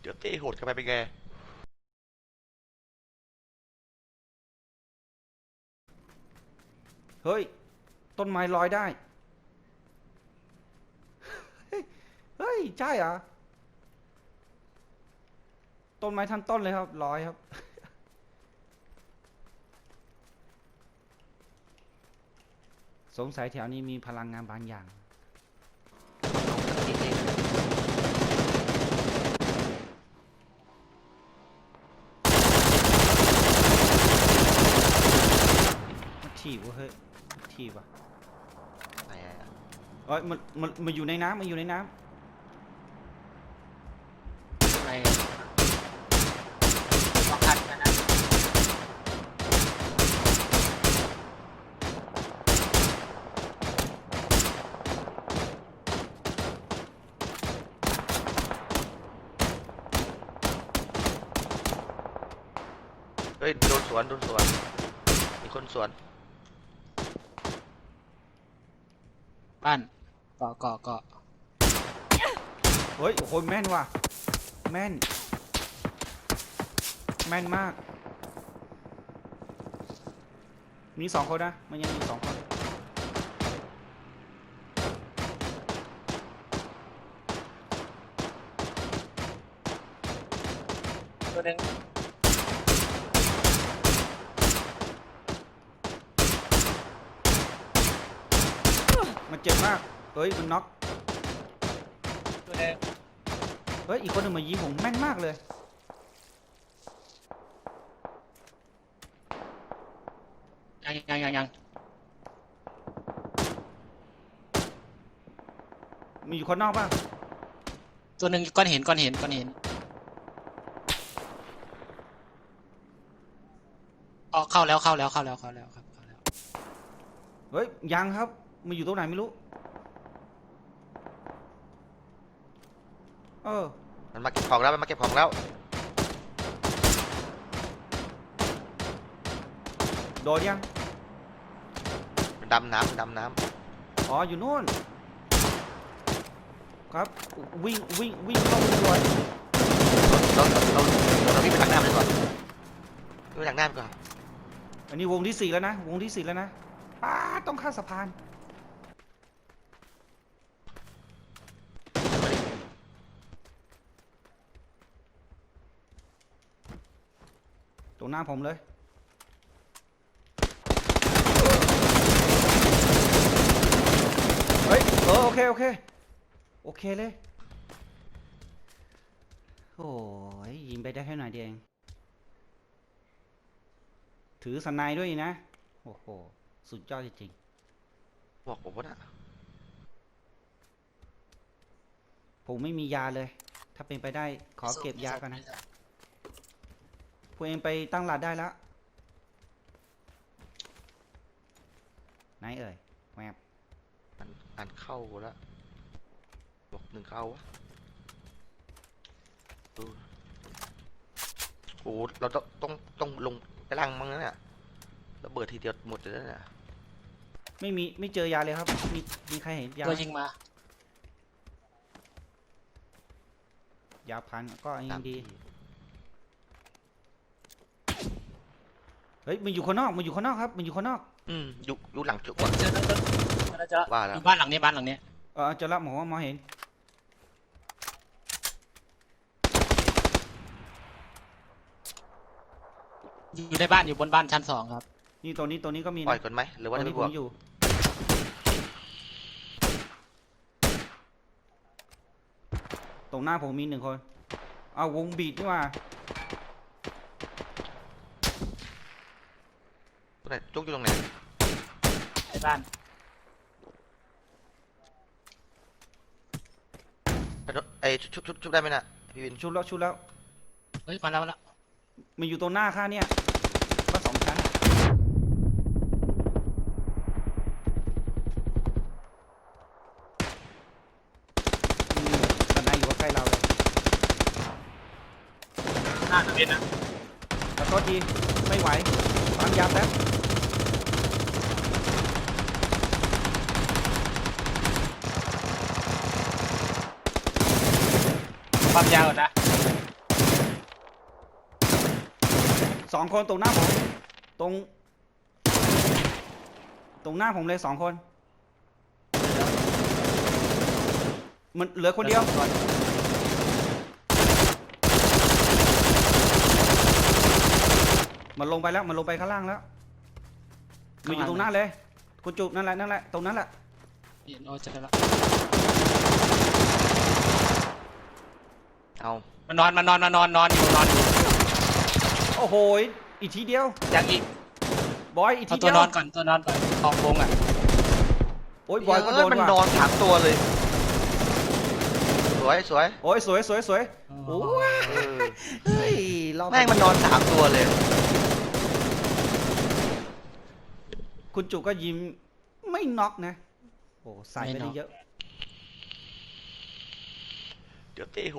เดี๋ยวเต้โหดกันไปเป็นไงเฮ้ย ต้นไม้ลอยได้เฮ้ยเฮ้ย ใช่เหรอ ต้นไม้ทั้งต้นเลยครับลอยครับ สงสัยแถวนี้มีพลังงานบางอย่าง ถีบวะเฮ้ยถีบวะไหนอะเอ้ยมันมันมันอยู่ในน้ำมันอยู่ในน้ไปสองคันกันนะเฮ้ยโดนสวนโดนสวนมีคนสวน บ้านเกาะเกาะเกาะำเฮ้ยโอ้โหแม่นว่ะ แม่น แม่นมาก มีสองคนนะมันยังมีสองคนตัวหนึ่ง มันเจ็บมาก เฮ้ย มันน็อกตัวหนึ่งเฮ้ย อีกคนหนึ่งมายิงผมแม่นมากเลย ยังยังยังยังมีอยู่คนนอกป่ะ ตัวหนึ่งก้อนหินก้อนหินก้อนหินอ๋อเข้าแล้วเข้าแล้วเข้าแล้วเข้าแล้วครับเข้าแล้ว เฮ้ย ยังครับ มันอยู่ตรงไหนไม่รู้ เออ มันมาเก็บของแล้วมันมาเก็บของแล้ว โดนยัง มันดำน้ำมันดำน้อ๋อ อยู่นู่น ครับ วิ่ง วิ่ง วิ่งเข้าไปเลยำเราเราเราเราวิ่งไปทางน้ำดีกว่าวิ่งไปทางน้ำดีกว่าอันนี้วงที่สี่แล้วนะ วงที่สี่แล้วนะป้าดต้องข้ามสะพาน ต รงหน้าผมเลย เฮ้ยเออโอเค โอเค โอเคเลย โอ้ยยิงไปได้แค่หน่อยเดียวเอง ถือสไนด์ด้วยนะ โอ้โห สุดยอดจริงบอกผมว่าน่ะๆผมไม่มียาเลย ถ้าเป็นไปได้ขอเก็บยาก่อนนะพว กเองไปตั้งหลัดได้แล้วไหนเอ่ยแวบอันอันเข้าแล้วบอกหนึ่งเข้าวะดูโอ้โหเราต้องต้องต้องลงไปล่างมั้งนะเนี่ยระเบิดทีเดียวหมดเลยนะเนี่ยไม่มีไม่เจอยาเลยครับ มีมีใครเห็นยาตัวยิงมา ยาพันก็ยัตามงดีที่ เฮ้ยมันอยู่ข้างนอกมันอยู่ข้างนอกครับมันอยู่ข้างนอกอืมอยู่อยู่หลังจุกว่ะเจอแล้วเจอแล้วเจอแล้วว่าแล้วอยู่บ้านหลังนี้บ้านหลังนี้เออเจะรับหมอว่าหมอเห็นอยู่ในบ้านอยู่บนบ้านชั้นสองครับนี่ตัวนี้ตัวนี้ก็มีปล่อยนะก่อนไหมหรือว่าตัวจะนี้บผวกมอยู่ตรงหน้าผมมีหนึ่งคนเอาวงบีดนี่ว่า ตรง ไหนจุกอยู่ตรงไหนในบ้านไอ้ชุบชุบชุบชุบได้ไหมน่ะพี่วินชุบแล้วชุบแล้วเฮ้ยมาแล้วมาแล้วมันอยู่ตรงหน้าข้าเนี่ยก็สองชั้นอืมตอนนั้นอยู่ใกล้เราเลยหน้าทะเบียนนะขอโทษทีไม่ไหวฟังยาแป๊บ ความยาวนะสองคนตรงหน้าผมตรง ตรงหน้าผมเลยสองคน มันเหลือคนเดียวมันลงไปแล้วมันลงไปข้างล่างแล้วมันอยู่ตรงหน้าเลย คุณจุบนั่นแหละนั่นแหละตรงนั้นแหละเห็นโอ้จะละ เอามันนอนมันนอนมันนอนนอนอยู่นอนอยู่โอ้โหอีกทีเดียวยังอีกบอยอีกเอาทีตัเดีวยว นอนก่อนตัวนอนก่อนทองวงอะโอ้ยบอยก็โดนมันว่ะนอนสามตัวเลย สวยสวยโอ้ยสวยสวยสวยโอ้ยเออเฮ้ยรอบแม่งมันนอนสามตัวเลย คุณจุก็ยิ้มไม่น็อกนะ โอ้ใส่ไปได้เยอะ เดี๋ยวเต้โ